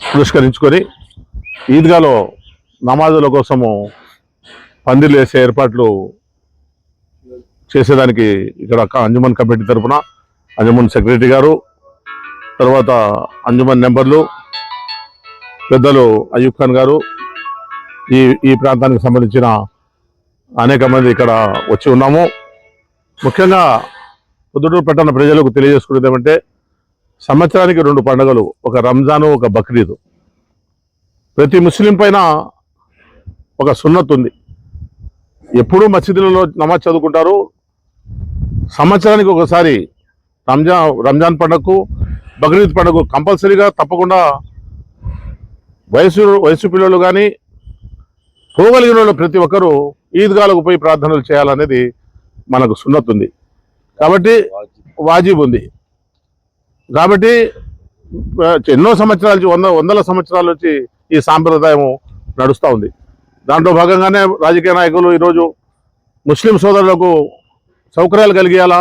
పురస్కరించుకొని ఈద్గాలో నమాజుల కోసము పందిర్లు వేసే ఏర్పాట్లు చేసేదానికి ఇక్కడ అంజుమన్ కమిటీ తరఫున అంజుమన్ సెక్రటరీ గారు తర్వాత అంజుమన్ నెంబర్లు పెద్దలు అయూబ్ ఖాన్ గారు ఈ ఈ ప్రాంతానికి సంబంధించిన అనేక మంది ఇక్కడ వచ్చి ఉన్నాము. ముఖ్యంగా పొద్దుటూరు పట్టణ ప్రజలకు తెలియజేసుకునేది ఏమంటే సంవత్సరానికి రెండు పండుగలు ఒక రంజాను ఒక బక్రీద్. ప్రతి ముస్లిం పైన ఒక సున్నత్ ఉంది. ఎప్పుడూ మసీదులలో నమాజ్ చదువుకుంటారు. సంవత్సరానికి ఒకసారి రంజాన్ రంజాన్ పండుగకు బక్రీద్ పండుగ కంపల్సరీగా తప్పకుండా వయసు వయసు పిల్లలు కానీ పోగలిగిన వాళ్ళు ప్రతి ఒక్కరూ ఈద్గాలకు పోయి ప్రార్థనలు చేయాలనేది మనకు సున్నత్ ఉంది. కాబట్టి వాజిబ్ ఉంది. కాబట్టి ఎన్నో సంవత్సరాల నుంచి వంద వందల సంవత్సరాల నుంచి ఈ సాంప్రదాయం నడుస్తూ ఉంది. దాంట్లో భాగంగానే రాజకీయ నాయకులు ఈరోజు ముస్లిం సోదరులకు సౌకర్యాలు కలిగేలా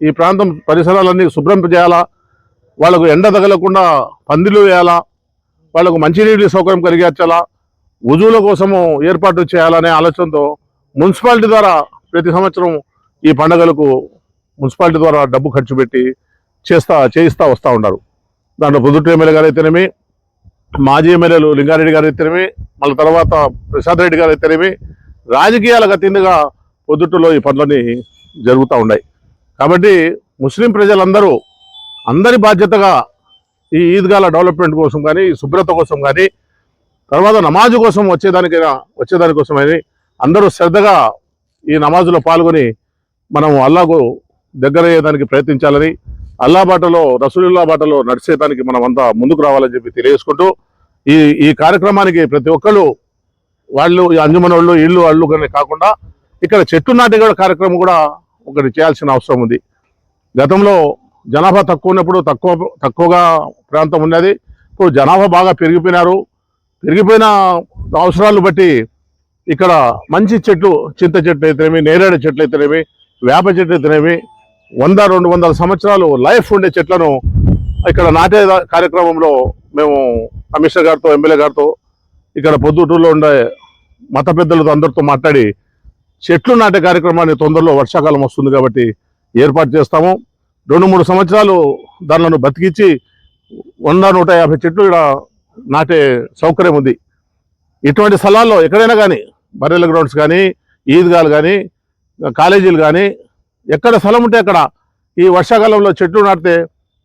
ఈ ప్రాంతం పరిసరాలన్నీ శుభ్రం చేయాలా వాళ్ళకు ఎండ తగలకుండా పందిలు వేయాలా వాళ్ళకు మంచినీటి సౌకర్యం కలిగించాలా వుజువుల కోసము ఏర్పాటు చేయాలనే ఆలోచనతో మున్సిపాలిటీ ద్వారా ప్రతి సంవత్సరం ఈ పండుగలకు మున్సిపాలిటీ ద్వారా డబ్బు ఖర్చు పెట్టి చేస్తా చేయిస్తూ వస్తూ ఉన్నారు. దాంట్లో పొద్దుట్టు ఎమ్మెల్యే గారు అయితేనేమి మాజీ ఎమ్మెల్యేలు లింగారెడ్డి గారు అయితేనేమి మళ్ళీ తర్వాత ప్రసాద్ రెడ్డి గారు అయితేనేమి రాజకీయాలకు అతీతంగా పొద్దుట్టులో ఈ పనులన్నీ జరుగుతూ ఉన్నాయి. కాబట్టి ముస్లిం ప్రజలందరూ అందరి బాధ్యతగా ఈ ఈద్గాల డెవలప్మెంట్ కోసం కానీ శుభ్రత కోసం కానీ తర్వాత నమాజు కోసం వచ్చేదానికైనా వచ్చేదానికోసమని అందరూ శ్రద్ధగా ఈ నమాజులో పాల్గొని మనం అల్లాకు దగ్గర అయ్యేదానికి ప్రయత్నించాలని అల్లా బాటలో రసూలుల్లా బాటలో నడిచేదానికి మనం అంతా ముందుకు రావాలని చెప్పి తెలియజేసుకుంటూ ఈ ఈ కార్యక్రమానికి ప్రతి ఒక్కళ్ళు వాళ్ళు ఈ అంజుమన వాళ్ళు ఇళ్ళు అళ్ళు కానీ కాకుండా ఇక్కడ చెట్టు నాటే కార్యక్రమం కూడా ఒకటి చేయాల్సిన అవసరం ఉంది. గతంలో జనాభా తక్కువ ఉన్నప్పుడు తక్కువ తక్కువగా ప్రాంతం ఉన్నది. ఇప్పుడు జనాభా బాగా పెరిగిపోయినారు. పెరిగిపోయిన అవసరాలు బట్టి ఇక్కడ మంచి చెట్లు చింత చెట్లు అయితేనేమి నేరేడు చెట్లు అయితేనేమి వేప చెట్లు అయితేనేమి వంద రెండు వందల సంవత్సరాలు లైఫ్ ఉండే చెట్లను ఇక్కడ నాటే కార్యక్రమంలో మేము కమిషనర్ గారితో ఎమ్మెల్యే గారితో ఇక్కడ పొద్దుటూరులో ఉండే మత పెద్దలతో అందరితో మాట్లాడి చెట్లు నాటే కార్యక్రమాన్ని తొందరలో వర్షాకాలం వస్తుంది కాబట్టి ఏర్పాటు చేస్తాము. రెండు మూడు సంవత్సరాలు దానిలను బతికించి వంద నూట యాభై చెట్లు ఇక్కడ నాటే సౌకర్యం ఉంది. ఇటువంటి స్థలాల్లో ఎక్కడైనా కానీ బర్రెల గ్రౌండ్స్ కానీ ఈద్గాలు కానీ కాలేజీలు కానీ ఎక్కడ స్థలం ఉంటే అక్కడ ఈ వర్షాకాలంలో చెట్లు నాటితే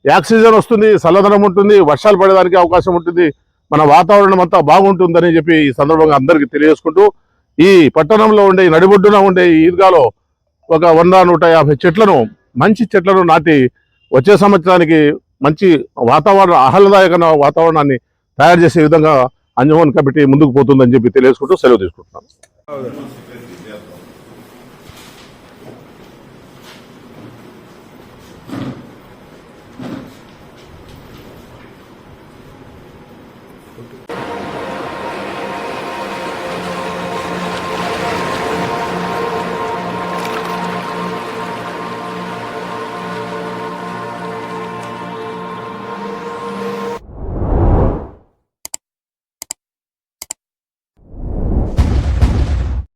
ఆక్సిజన్ వస్తుంది చల్లదనం ఉంటుంది వర్షాలు పడేదానికి అవకాశం ఉంటుంది. మన వాతావరణం అంతా బాగుంటుందని చెప్పి ఈ సందర్భంగా అందరికీ తెలియజేసుకుంటూ ఈ పట్టణంలో ఉండే నడిబొడ్డున ఉండే ఈ ఈద్గాలో ఒక వంద నూట యాభై చెట్లను మంచి చెట్లను నాటి వచ్చే సంవత్సరానికి మంచి వాతావరణ ఆహ్లాదకరమైన వాతావరణాన్ని తయారు చేసే విధంగా అంజమోన్ కమిటీ ముందుకు పోతుందని చెప్పి తెలియజేసుకుంటూ సెలవు తీసుకుంటున్నాను.